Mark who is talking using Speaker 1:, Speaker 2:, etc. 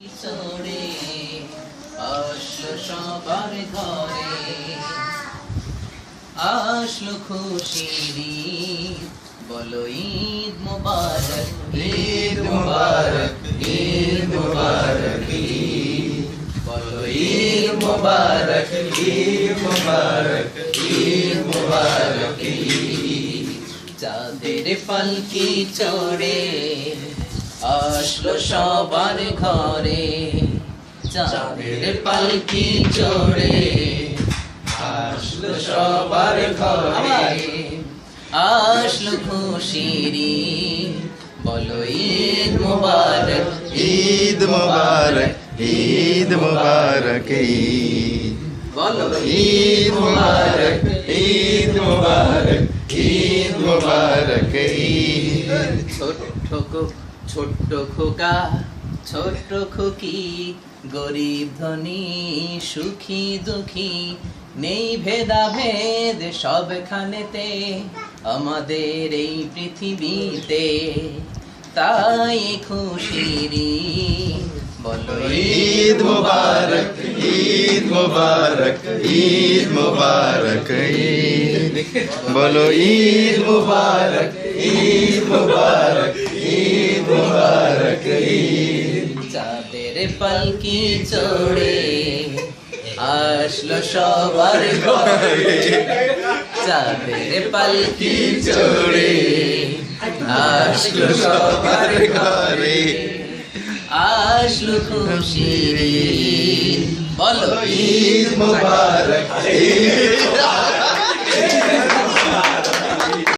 Speaker 1: চড়ে আসলো সবার ঘরে। আসলো খুশির বলো ঈদ মুবারক। ঈদ মুবারক ঈদ মুবারক বলো ঈদ মুবারক ঈদ মুবারক ঈদ মুবারক। চাঁদের পালকি চড়ে। আসলো সবার ঘরে চাঁদের পালকি চড়ে। আসলো সবার ঘরে আসলো খুশির বলো ঈদ মুবারক
Speaker 2: ঈদ মুবারক ঈদ মুবারক ঈদ।
Speaker 1: বলো
Speaker 2: ঈদ মুবারক ঈদ মুবারক ঈদ মুবারক ঈদ।
Speaker 1: ছোট্ট ছোট্ট খোকা, ছোট্ট খুকি, গরিব ধনী, সুখী দুঃখী, নেই ভেদাভেদ সবখানেতে, আমাদের এই পৃথিবীতে। তাই খুশির বলো
Speaker 2: ঈদ মুবারক ঈদ মুবারক ঈদ মুবারক, ঈদ। বলো ঈদ মুবারক ঈদ মুবারক। ঈদ
Speaker 1: চাঁদের পালকি চড়ে আসলো সবার ঘরে। চাঁদের পালকি চড়ে আসলো সবার ঘরে। আসলো ঈদ। বলো
Speaker 2: ঈদ মুবারক।